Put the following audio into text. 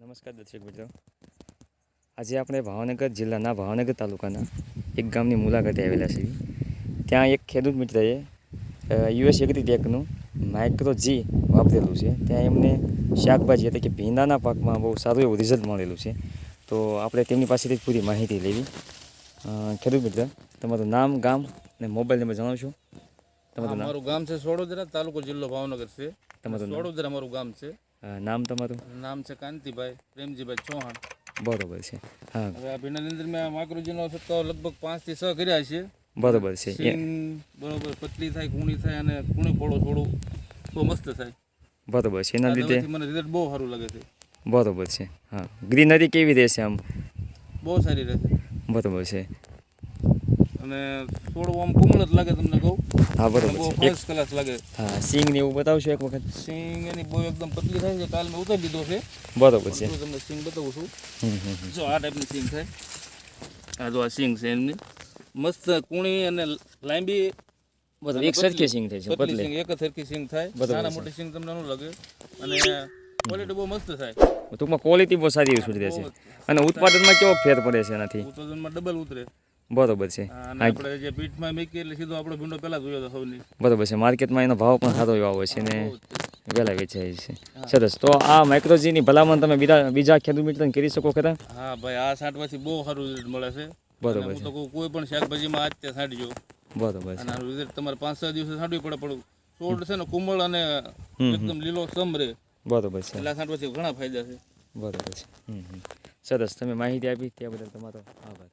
નમસ્કાર દર્શક મિત્રો. આજે આપણે ભાવનગર જિલ્લાના ભાવનગર તાલુકાના એક ગામની મુલાકાતે આવેલા છીએ. ત્યાં એક ખેડૂત મિત્રએ યુએસ એગ્રીટેકનું માઇક્રો જી વાપરેલું છે. ત્યાં એમને શાકભાજી એટલે કે ભીંડાના પાકમાં બહુ સારું એવું રિઝલ્ટ મળેલું છે. તો આપણે તેમની પાસેથી જ પૂરી માહિતી લેવી. ખેડૂત મિત્ર તમારું નામ ગામ અને મોબાઈલ નંબર જણાવશો? તમારું મારું ગામ છે સોડોદરા તાલુકો જિલ્લો ભાવનગર છે. તમારું સોડોદરા મારું ગામ છે. નામ તમારું? નામ છે કાંતિભાઈ પ્રેમજીભાઈ ચૌહાણ. બરોબર છે. હા. હવે અભિનંદન મેં માકરુજીનો છંટકાવ લગભગ પાંચથી છ કર્યા છે. બરોબર છે. બરોબર પતલી થાય કૂણી થાય અને કૂણી ફોડો થોડું બહુ મસ્ત થાય. બરોબર છે. એના લીધે? મને રિઝલ્ટ બહુ સારું લાગે છે. બરોબર છે. હા. ગ્રીનરી કેવી રહેશે આમ? બહુ સારી રહેશે. બરોબર છે. અને થોડું આમ કુમળ જ લાગે તમને કહું. હા બરોબર ફર્સ્ટ ક્લાસ લાગે. હા સિંગ ને એવું બતાવશો એક વખત? સિંગ એની બહુ એકદમ પતલી થાય છે કાલ મેં ઉતારી દીધો છે. બરોબર છે. જો તમને સિંગ બતાવું છું. જો આ ટાઈપની સિંગ થાય આ જો આ સિંગ છે એમની. મસ્ત કુણી અને લાંબી એક સરખી સિંગ થાય છે પતલી સિંગ એક સરખી સિંગ થાય. નાના મોટી સિંગ તમને ન લાગે. અને ક્વોલિટી બહુ મસ્ત થાય. ટૂંકમાં ક્વોલિટી બહુ સારી એવી સુધરે છે. અને ઉત્પાદનમાં કેવો ફેર પડે છે એનાથી? ઉત્પાદનમાં ડબલ ઉતરે. બરોબર છે. આપણે જે પીઠમાં મૂકીએ એટલે સીધો આપણો ભીંડો પહેલા જોયો હતો સૌની. બરોબર છે. માર્કેટમાં એનો ભાવ પણ સારો એવો આવે છે ને વહેલા વેચાય છે. સરસ. તો આ માઇક્રોજીની ભલામણ તમે બીજા બીજા ખેડૂત મિત્રોને કરી શકો ખરા? હા ભાઈ આ છાંટવાથી બહુ સારું રિઝલ્ટ મળે છે. બરોબર છે હું તો કોઈ પણ શાકભાજીમાં આજ તે સાંટજો બરોબર છે. અને રિઝલ્ટ તમારે પાંચ છ દિવસે સાંટવી પડે પણ છોડ છે ને કુમળ અને એકદમ લીલો સમ રહે. બરોબર છે. એટલે આ ઘણા ફાયદા છે. બરોબર છે. સરસ. તમે માહિતી આપી ત્યાં બદલ તમારો આભાર.